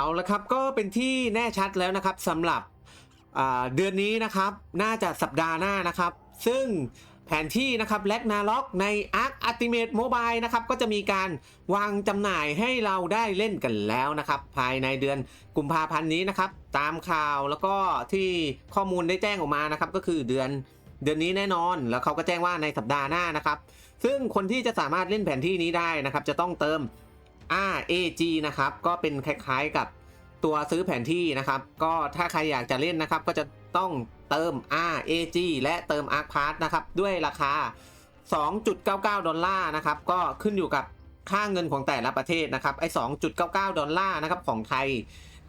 เอาละครับก็เป็นที่แน่ชัดแล้วนะครับสำหรับเดือนนี้นะครับน่าจะสัปดาห์หน้านะครับ ซึ่งแผนที่นะครับแลกนาล็อกใน Arc Ultimate Mobile นะครับก็จะมีการวางจำหน่ายให้เราได้เล่นกันแล้วนะครับ ภายในเดือนกุมภาพันธ์นี้นะครับตามข่าวแล้วก็ที่ข้อมูลได้แจ้งออกมานะครับก็คือเดือนเดือนนี้แน่นอน แล้วเขาก็แจ้งว่าในสัปดาห์หน้านะครับ ซึ่งคนที่จะสามารถเล่นแผนที่นี้ได้นะครับ จะต้องเติม RAG นะครับ ก็เป็นคล้ายๆกับตัวซื้อแผนที่นะครับ ก็ถ้าใครอยากจะเล่นนะครับ ก็จะต้องเติม RAG และเติม Arc Pass นะครับ ด้วยราคา 2.99 ดอลลาร์นะครับ ก็ขึ้นอยู่กับค่าเงินของแต่ละประเทศนะครับ ไอ้ 2.99 ดอลลาร์นะครับของไทย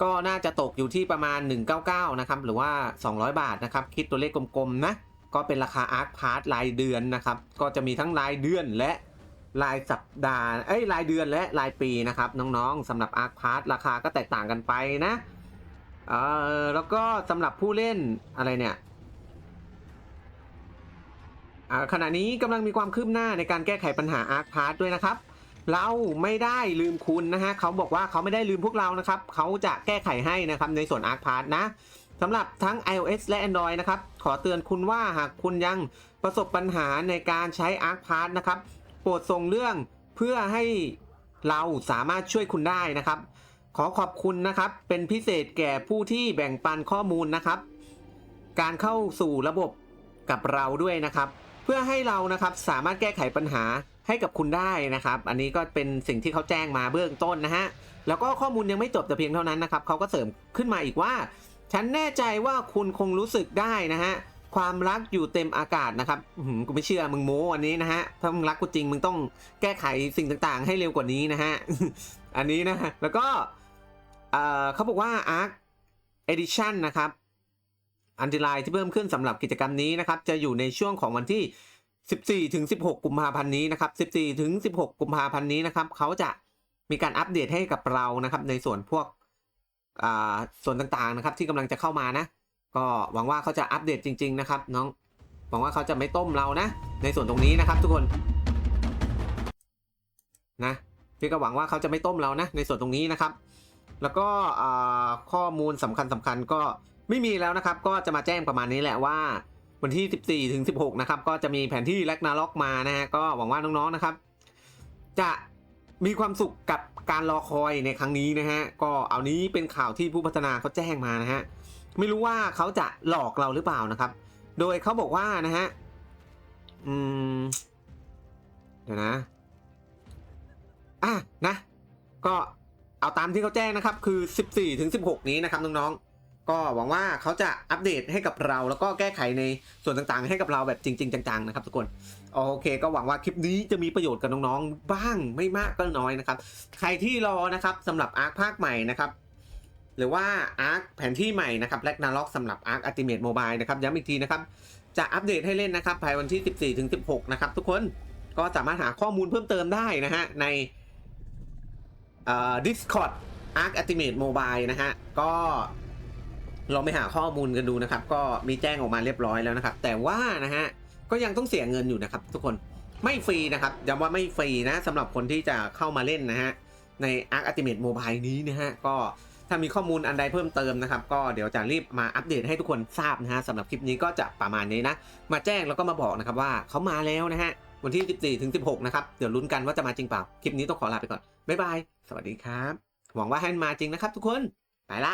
ก็น่าจะตกอยู่ที่ประมาณ 199 นะครับ หรือว่า 200 บาทนะครับ คิดตัวเลขกลมๆนะ ก็เป็นราคา Arc Pass รายเดือนนะครับ ก็จะมีทั้งรายเดือนและ รายสัปดาห์เอ้ยรายเดือนและรายปีนะครับ น้องๆสำหรับ Arc Pass ราคาก็แตกต่างกันไปนะเออแล้วก็สำหรับผู้เล่นอะไรเนี่ยอ่าขณะนี้กำลังมีความคืบหน้าในการแก้ไขปัญหา Arc Pass ด้วยนะครับ เราไม่ได้ลืมคุณนะฮะเขาบอกว่าเขาไม่ได้ลืมพวกเรานะครับเขาจะแก้ไขให้นะครับในส่วน Arc Pass นะสำหรับทั้ง iOS และ Android นะครับ ขอเตือนคุณว่าหากคุณยังประสบปัญหาในการใช้ Arc Pass นะครับ โปรดส่งเรื่องเพื่อให้เราสามารถช่วยคุณได้นะครับ ขอขอบคุณนะครับ เป็นพิเศษแก่ผู้ที่แบ่งปันข้อมูลนะครับ การเข้าสู่ระบบกับเราด้วยนะครับ เพื่อให้เรานะครับสามารถแก้ไขปัญหาให้กับคุณได้นะครับ อันนี้ก็เป็นสิ่งที่เขาแจ้งมาเบื้องต้นนะฮะ แล้วก็ข้อมูลยังไม่จบแต่เพียงเท่านั้นนะครับ เขาก็เสริมขึ้นมาอีกว่า ฉันแน่ใจว่าคุณคงรู้สึกได้นะฮะ ความรักอยู่เต็มอากาศนะครับหือกูไม่เชื่อมึงโม้วันนี้นะฮะ ถ้ามึงรักกูจริงมึงต้องแก้ไขสิ่งต่างๆ ให้เร็วกว่านี้นะฮะ อันนี้นะฮะแล้วก็เอ่อเขาบอกว่า Arc Edition นะครับ อันตรายที่เพิ่มขึ้นสำหรับกิจกรรมนี้นะครับ จะอยู่ในช่วงของวันที่ 14 ถึง 16 กุมภาพันธ์นี้นะครับ 14 ถึง 16 กุมภาพันธ์นี้นะครับ เขาจะมีการอัปเดตให้กับเรานะครับ ในส่วนพวกอ่าส่วนต่างๆนะครับ ที่กำลังจะเข้ามานะ ก็หวังว่าเขาจะอัปเดตจริง ๆ นะครับ น้องหวังว่าเขาจะไม่ต้มเรานะ ในส่วนตรงนี้นะครับ ทุกคนนะพี่ก็หวังว่าเขาจะไม่ต้มเรานะ ในส่วนตรงนี้นะครับ แล้วก็ข้อมูลสำคัญสคัญๆก็ไม่มีแล้วนะครับ ก็จะมาแจ้งประมาณนี้แหละว่า วันที่ 14ถึง16 นะครับ ก็จะมีแผนที่แลกนาล็อกมานะฮะก็หวังว่าน้องๆนะครับ จะมีความสุขกับการรอคอยในครั้งนี้นะฮะก็เอานี้เป็นข่าวที่ผู้พัฒนาเขาแจ้งมานะฮะ ไม่รู้ว่าเขาจะหลอกเราหรือเปล่านะครับ โดยเขาบอกว่านะฮะ อืม เดี๋ยวนะ อะนะ ก็เอาตามที่เขาแจ้งนะครับ คือ 14ถึง16 นี้นะครับน้องๆ ก็หวังว่าเขาจะอัปเดตให้กับเรา แล้วก็แก้ไขในส่วนต่างๆ ให้กับเราแบบจริง ๆ จังๆ นะครับทุกคน โอเค ก็หวังว่าคลิปนี้จะมีประโยชน์กับน้องๆ บ้างไม่มากก็น้อยนะครับ ใครที่รอนะครับสำหรับอาร์คภาคใหม่นะครับ หรือว่าอาร์คแผนที่ใหม่นะครับแลกนาล็อกสำหรับอาร์คอัติเมทโมบายนะครับย้ำอีกทีนะครับจะอัปเดตให้เล่นนะครับภายวันที่ 14ถึง16 นะครับ ทุกคนก็สามารถหาข้อมูลเพิ่มเติมได้นะฮะ ในเอ่อ Discord Arc Ultimate Mobile นะฮะ ก็ลองไปหาข้อมูลกันดูนะครับ ก็มีแจ้งออกมาเรียบร้อยแล้วนะครับ แต่ว่านะฮะ ก็ยังต้องเสียเงินอยู่นะครับ ทุกคนไม่ฟรีนะครับย้ำว่าไม่ฟรีนะสำหรับคนที่จะเข้ามาเล่นนะฮะ ใน Arc Ultimate Mobile นี้นะฮะ ก็ ถ้ามีข้อมูลอันใดเพิ่มเติมนะครับ ก็เดี๋ยวจะรีบมาอัปเดตให้ทุกคนทราบนะฮะสำหรับคลิปนี้ก็จะประมาณนี้นะ มาแจ้งแล้วก็มาบอกนะครับว่าเขามาแล้วนะฮะวันที่ 14ถึง16 นะครับ เดี๋ยวลุ้นกันว่าจะมาจริงเปล่า คลิปนี้ต้องขอลาไปก่อน บ๊ายบาย สวัสดีครับ หวังว่าให้มันมาจริงนะครับทุกคน ไปละ